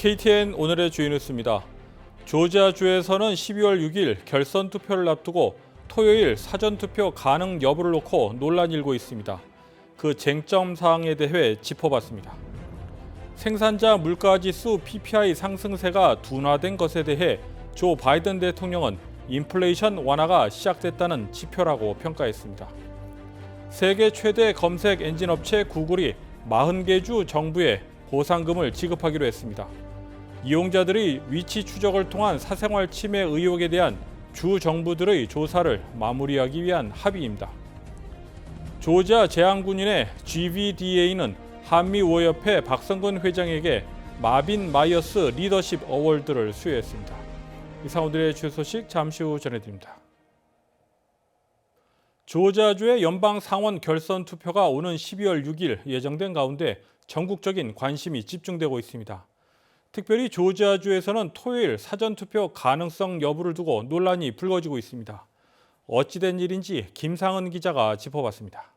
KTN 오늘의 주요 뉴스입니다. 조지아주에서는 12월 6일 결선 투표를 앞두고 토요일 사전 투표 가능 여부를 놓고 논란이 일고 있습니다. 그 쟁점 사항에 대해 짚어봤습니다. 생산자 물가지수 PPI 상승세가 둔화된 것에 대해 조 바이든 대통령은 인플레이션 완화가 시작됐다는 지표라고 평가했습니다. 세계 최대 검색 엔진 업체 구글이 40개 주 정부에 보상금을 지급하기로 했습니다. 이용자들의 위치 추적을 통한 사생활 침해 의혹에 대한 주 정부들의 조사를 마무리하기 위한 합의입니다. 조지아 제항군인의 GVDA는 한미우호협회 박성근 회장에게 마빈 마이어스 리더십 어워드를 수여했습니다. 이상 오늘의 주요 소식 잠시 후 전해드립니다. 조지아주의 연방 상원 결선 투표가 오는 12월 6일 예정된 가운데 전국적인 관심이 집중되고 있습니다. 특별히 조지아주에서는 토요일 사전 투표 가능성 여부를 두고 논란이 불거지고 있습니다. 어찌된 일인지 김상은 기자가 짚어봤습니다.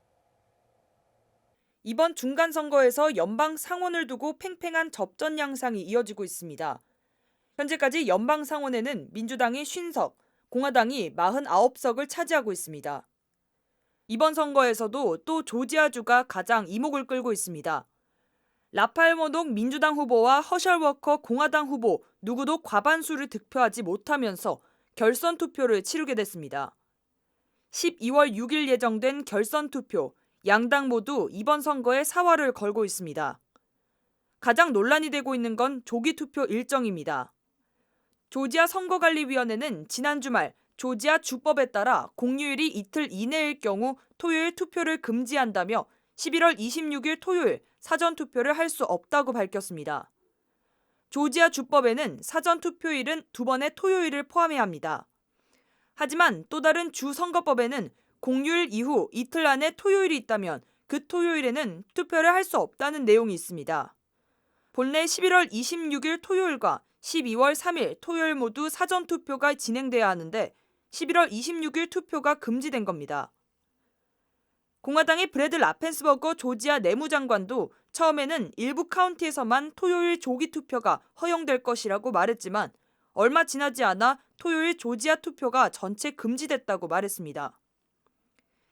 이번 중간 선거에서 연방 상원을 두고 팽팽한 접전 양상이 이어지고 있습니다. 현재까지 연방 상원에는 민주당이 50석, 공화당이 49석을 차지하고 있습니다. 이번 선거에서도 또 조지아주가 가장 이목을 끌고 있습니다. 모독 민주당 후보와 허셜 워커 공화당 후보 누구도 과반수를 득표하지 못하면서 결선 투표를 치르게 됐습니다. 12월 6일 예정된 결선 투표, 양당 모두 이번 선거에 사활을 걸고 있습니다. 가장 논란이 되고 있는 건 조기 투표 일정입니다. 조지아 선거관리위원회는 지난 주말 조지아 주법에 따라 공휴일이 이틀 이내일 경우 토요일 투표를 금지한다며 11월 26일 토요일 사전 투표를 할 수 없다고 밝혔습니다. 조지아 주법에는 사전 투표일은 두 번의 토요일을 포함해야 합니다. 하지만 또 다른 주 선거법에는 공휴일 이후 이틀 안에 토요일이 있다면 그 토요일에는 투표를 할 수 없다는 내용이 있습니다. 본래 11월 26일 토요일과 12월 3일 토요일 모두 사전 투표가 진행돼야 하는데 11월 26일 투표가 금지된 겁니다. 공화당의 브래드 라펜스버거 조지아 내무장관도 처음에는 일부 카운티에서만 토요일 조기 투표가 허용될 것이라고 말했지만 얼마 지나지 않아 토요일 조지아 투표가 전체 금지됐다고 말했습니다.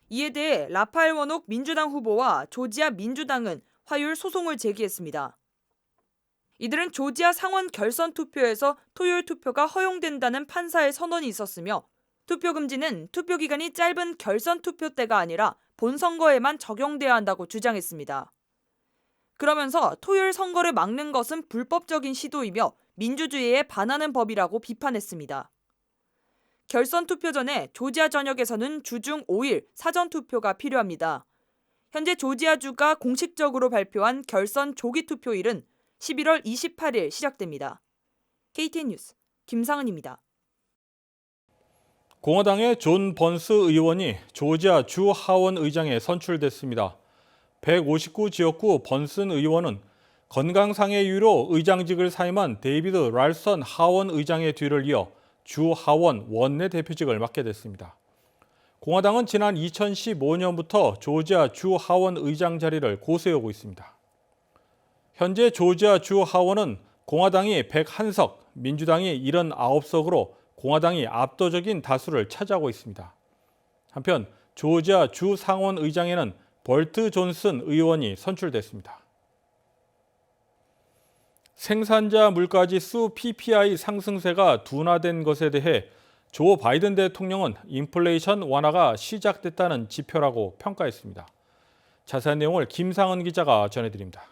이에 대해 라파엘 원옥 민주당 후보와 조지아 민주당은 화요일 소송을 제기했습니다. 이들은 조지아 상원 결선 투표에서 토요일 투표가 허용된다는 판사의 선언이 있었으며 투표 금지는 투표 기간이 짧은 결선 투표 때가 아니라 본 선거에만 적용돼야 한다고 주장했습니다. 그러면서 토요일 선거를 막는 것은 불법적인 시도이며 민주주의에 반하는 법이라고 비판했습니다. 결선 투표 전에 조지아 전역에서는 주중 5일 사전 투표가 필요합니다. 현재 조지아주가 공식적으로 발표한 결선 조기 투표일은 11월 28일 시작됩니다. KTN 뉴스 김상은입니다. 공화당의 존 번스 의원이 조지아 주 하원 의장에 선출됐습니다. 159 지역구 번슨 의원은 건강상의 이유로 의장직을 사임한 데이비드 랄선 하원 의장의 뒤를 이어 주 하원 원내 대표직을 맡게 됐습니다. 공화당은 지난 2015년부터 조지아 주 하원 의장 자리를 고수해오고 있습니다. 현재 조지아 주 하원은 공화당이 101석, 민주당이 79석으로 공화당이 압도적인 다수를 차지하고 있습니다. 한편 조지아 주 상원 의장에는 벌트 존슨 의원이 선출됐습니다. 생산자 물가지 수 PPI 상승세가 둔화된 것에 대해 조 바이든 대통령은 인플레이션 완화가 시작됐다는 지표라고 평가했습니다. 자세한 내용을 김상은 기자가 전해드립니다.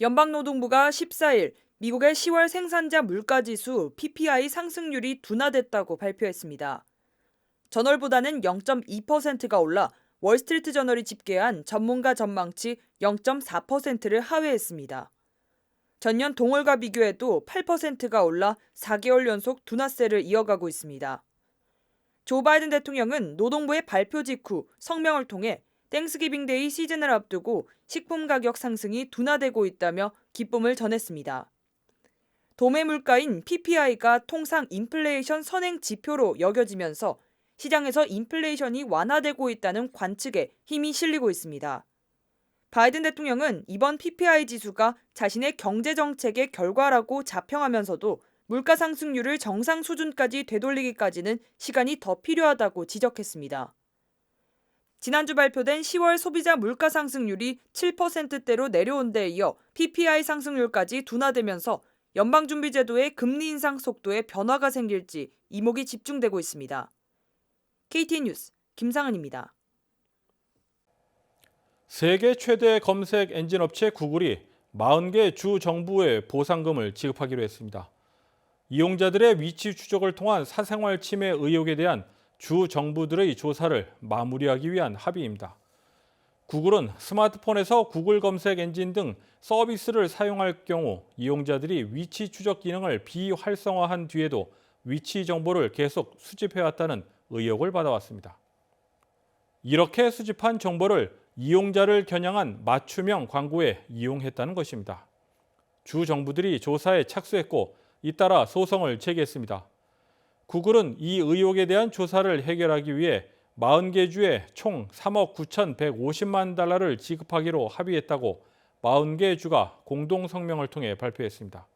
연방노동부가 14일 미국의 10월 생산자 물가지수 PPI 상승률이 둔화됐다고 발표했습니다. 전월보다는 0.2%가 올라 월스트리트 저널이 집계한 전문가 전망치 0.4%를 하회했습니다. 전년 동월과 비교해도 8%가 올라 4개월 연속 둔화세를 이어가고 있습니다. 조 바이든 대통령은 노동부의 발표 직후 성명을 통해 땡스기빙 데이 시즌을 앞두고 식품 가격 상승이 둔화되고 있다며 기쁨을 전했습니다. 도매 물가인 PPI가 통상 인플레이션 선행 지표로 여겨지면서 시장에서 인플레이션이 완화되고 있다는 관측에 힘이 실리고 있습니다. 바이든 대통령은 이번 PPI 지수가 자신의 경제 정책의 결과라고 자평하면서도 물가 상승률을 정상 수준까지 되돌리기까지는 시간이 더 필요하다고 지적했습니다. 지난주 발표된 10월 소비자 물가 상승률이 7%대로 내려온 데 이어 PPI 상승률까지 둔화되면서 연방준비제도의 금리 인상 속도에 변화가 생길지 이목이 집중되고 있습니다. KTN 뉴스 김상은입니다. 세계 최대 검색 엔진 업체 구글이 40개 주 정부에 보상금을 지급하기로 했습니다. 이용자들의 위치 추적을 통한 사생활 침해 의혹에 대한 주 정부들의 조사를 마무리하기 위한 합의입니다. 구글은 스마트폰에서 구글 검색 엔진 등 서비스를 사용할 경우 이용자들이 위치 추적 기능을 비활성화한 뒤에도 위치 정보를 계속 수집해왔다는 의혹을 받아왔습니다. 이렇게 수집한 정보를 이용자를 겨냥한 맞춤형 광고에 이용했다는 것입니다. 주 정부들이 조사에 착수했고 잇따라 소송을 제기했습니다. 구글은 이 의혹에 대한 조사를 해결하기 위해 40개 주에 총 3억 9,150만 달러를 지급하기로 합의했다고 40개 주가 공동 성명을 통해 발표했습니다.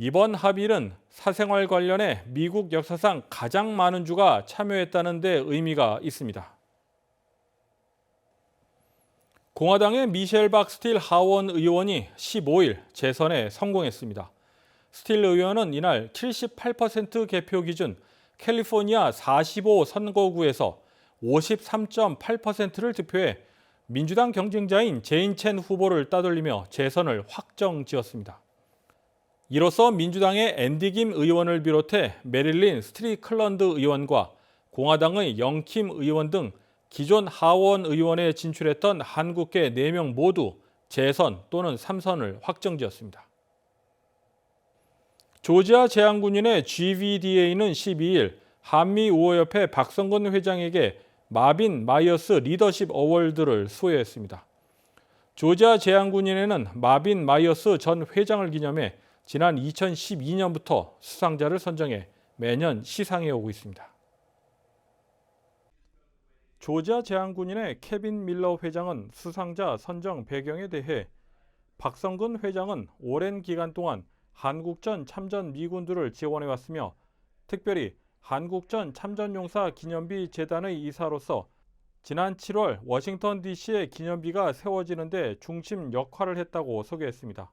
이번 합의는 사생활 관련해 미국 역사상 가장 많은 주가 참여했다는 데 의미가 있습니다. 공화당의 미셸 박 스틸 하원 의원이 15일 재선에 성공했습니다. 스틸 의원은 이날 78% 개표 기준 캘리포니아 45 선거구에서 53.8%를 득표해 민주당 경쟁자인 제인 첸 후보를 따돌리며 재선을 확정 지었습니다. 이로써 민주당의 앤디 김 의원을 비롯해 메릴린 스트리클런드 의원과 공화당의 영킴 의원 등 기존 하원 의원에 진출했던 한국계 4명 모두 재선 또는 3선을 확정지었습니다. 조지아 제한군인의 GVDA는 12일 한미 우호협회 박성근 회장에게 마빈 마이어스 리더십 어워드를 수여했습니다. 조지아 제한군인회는 마빈 마이어스 전 회장을 기념해 지난 2012년부터 수상자를 선정해 매년 시상해 오고 있습니다. 조지아 제한군인의 케빈 밀러 회장은 수상자 선정 배경에 대해 박성근 회장은 오랜 기간 동안 한국전 참전 미군들을 지원해 왔으며 특별히 한국전 참전용사 기념비 재단의 이사로서 지난 7월 워싱턴 DC의 기념비가 세워지는데 중심 역할을 했다고 소개했습니다.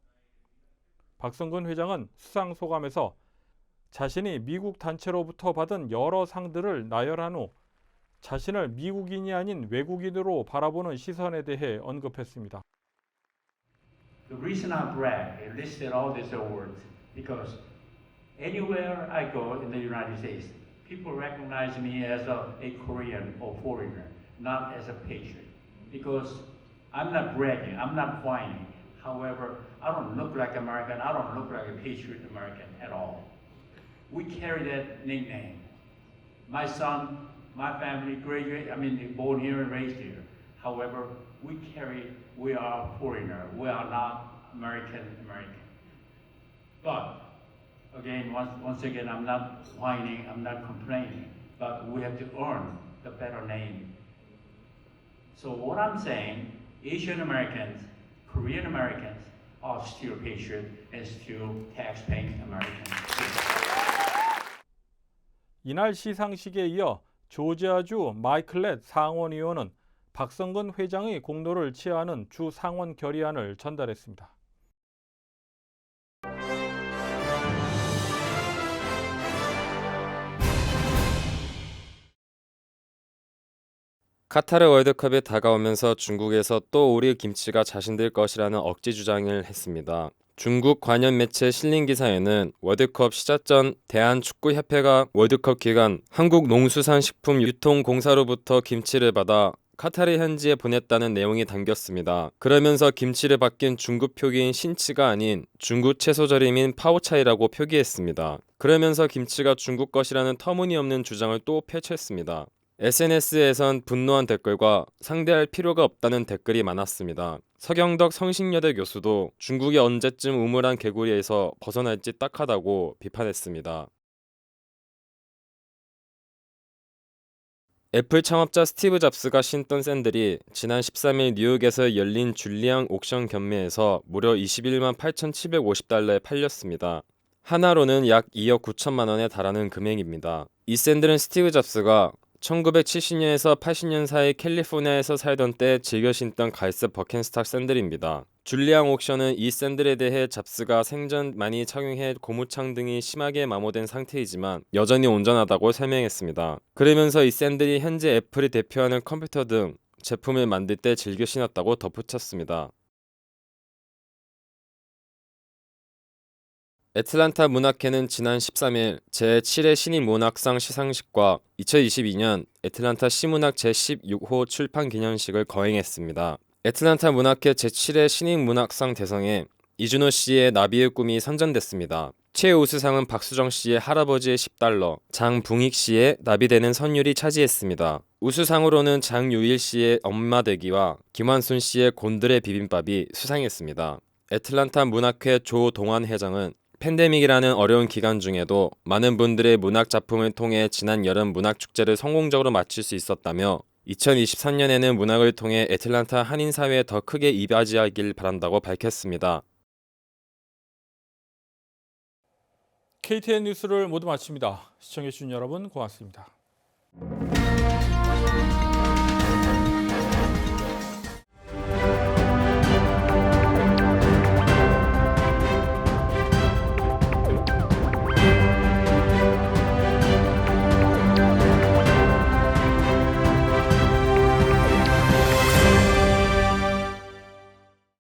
박성근 회장은 수상 소감에서 자신이 미국 단체로부터 받은 여러 상들을 나열한 후 자신을 미국인이 아닌 외국인으로 바라보는 시선에 대해 언급했습니다. The reason I brag and listed all these awards because anywhere I go in the United States, people recognize me as a, a Korean or foreigner, not as a patriot. Because I'm not bragging, I'm not whining. However, I don't look like American, I don't look like a patriot American at all. We carry that nickname. My son, my family graduate, I mean, born here and raised here. However, we carry, we are foreigner, we are not American American. But again, once, once again, I'm not whining, I'm not complaining, but we have to earn the better name. So what I'm saying, Asian Americans, Korean Americans are still patriot and still tax-paying Americans. 이날 시상식에 이어 조지아주 마이클렛 상원 의원은 박성근 회장의 공로를 치하하는 주 상원 결의안을 전달했습니다. 카타르 월드컵이 다가오면서 중국에서 또 우리 김치가 자신들 것이라는 억지 주장을 했습니다. 중국 관련 매체 실린 기사에는 월드컵 시작 전 대한축구협회가 월드컵 기간 한국 농수산식품 유통공사로부터 김치를 받아 카타르 현지에 보냈다는 내용이 담겼습니다. 그러면서 김치를 받긴 중국 표기인 신치가 아닌 중국 채소 절임인 파오차이라고 표기했습니다. 그러면서 김치가 중국 것이라는 터무니없는 주장을 또 펼쳤습니다. SNS에선 분노한 댓글과 상대할 필요가 없다는 댓글이 많았습니다. 서경덕 성신여대 교수도 중국이 언제쯤 우물한 개구리에서 벗어날지 딱하다고 비판했습니다. 애플 창업자 스티브 잡스가 신던 샌들이 지난 13일 뉴욕에서 열린 줄리앙 옥션 경매에서 무려 21만 8,750달러에 팔렸습니다. 하나로는 약 2억 9천만 원에 달하는 금액입니다. 이 샌들은 스티브 잡스가 1970년에서 80년 사이 캘리포니아에서 살던 때 즐겨 신던 갈색 버켄스탁 샌들입니다. 줄리앙 옥션은 이 샌들에 대해 잡스가 생전 많이 착용해 고무창 등이 심하게 마모된 상태이지만 여전히 온전하다고 설명했습니다. 그러면서 이 샌들이 현재 애플이 대표하는 컴퓨터 등 제품을 만들 때 즐겨 신었다고 덧붙였습니다. 애틀란타 문학회는 지난 13일 제7회 신인 문학상 시상식과 2022년 애틀란타 시문학 제16호 출판 기념식을 거행했습니다. 애틀란타 문학회 제7회 신인 문학상 대상에 이준호 씨의 나비의 꿈이 선정됐습니다. 최우수상은 박수정 씨의 할아버지의 10달러, 장붕익 씨의 나비되는 선율이 차지했습니다. 우수상으로는 장유일 씨의 엄마 되기와 김환순 씨의 곤드레 비빔밥이 수상했습니다. 애틀란타 문학회 조동환 회장은 팬데믹이라는 어려운 기간 중에도 많은 분들의 문학 작품을 통해 지난 여름 문학 축제를 성공적으로 마칠 수 있었다며 2023년에는 문학을 통해 애틀란타 한인 사회에 더 크게 이바지하길 바란다고 밝혔습니다. KTN 뉴스를 모두 마칩니다. 시청해주신 여러분 고맙습니다.